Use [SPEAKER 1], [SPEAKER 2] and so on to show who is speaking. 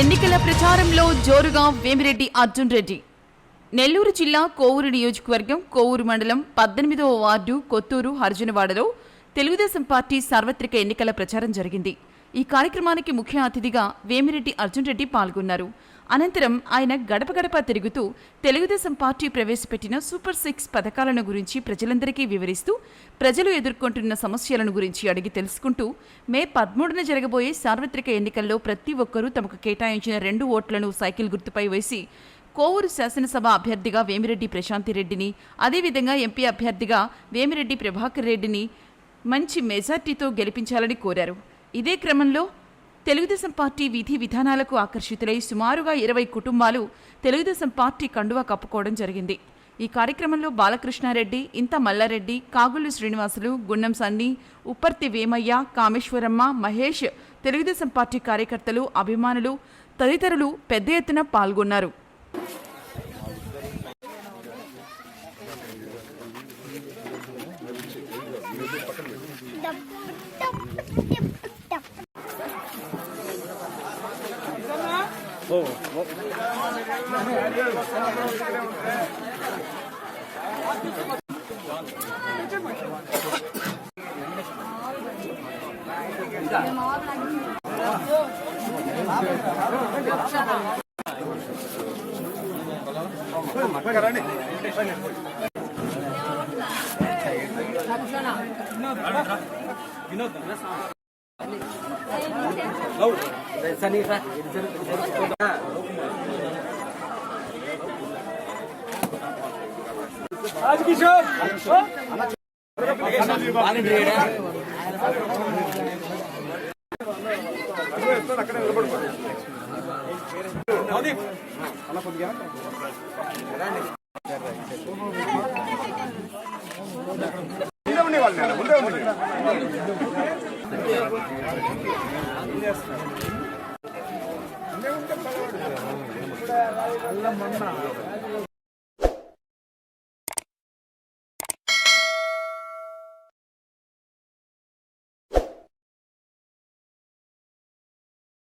[SPEAKER 1] ఎన్నికల ప్రచారంలో జోరుగా వేమిరెడ్డి అర్జున్ రెడ్డి. నెల్లూరు జిల్లా కోవూరు నియోజకవర్గం కోవూరు మండలం పద్దెనిమిదవ వార్డు కొత్తూరు హర్జునవాడలో తెలుగుదేశం పార్టీ సార్వత్రిక ఎన్నికల ప్రచారం జరిగింది. ఈ కార్యక్రమానికి ముఖ్య అతిథిగా వేమిరెడ్డి అర్జున్ రెడ్డి పాల్గొన్నారు. అనంతరం ఆయన గడప గడప తిరుగుతూ తెలుగుదేశం పార్టీ ప్రవేశపెట్టిన సూపర్ సిక్స్ పథకాలను గురించి ప్రజలందరికీ వివరిస్తూ ప్రజలు ఎదుర్కొంటున్న సమస్యలను గురించి అడిగి తెలుసుకుంటూ మే పదమూడున జరగబోయే సార్వత్రిక ఎన్నికల్లో ప్రతి ఒక్కరూ తమకు కేటాయించిన రెండు ఓట్లను సైకిల్ గుర్తుపై వేసి కోవూరు శాసనసభ అభ్యర్థిగా వేమిరెడ్డి ప్రశాంతిరెడ్డిని అదేవిధంగా ఎంపీ అభ్యర్థిగా వేమిరెడ్డి ప్రభాకర్ రెడ్డిని మంచి మెజార్టీతో గెలిపించాలని కోరారు. ఇదే క్రమంలో తెలుగుదేశం పార్టీ విధి విధానాలకు ఆకర్షితులై సుమారుగా ఇరవై కుటుంబాలు తెలుగుదేశం పార్టీ కండువా కప్పుకోవడం జరిగింది. ఈ కార్యక్రమంలో బాలకృష్ణారెడ్డి ఇంత మల్లారెడ్డి కాగుళ్ళు శ్రీనివాసులు గుండం సన్ని ఉప్పర్తి వేమయ్య కామేశ్వరమ్మ మహేష్ తెలుగుదేశం పార్టీ కార్యకర్తలు అభిమానులు తదితరులు పెద్ద ఎత్తున పాల్గొన్నారు. ఓ రండి వినోద్ వినోద్ అక్కడ నిలబడుకోండి ముందే ఉండే நல்ல மண்ணா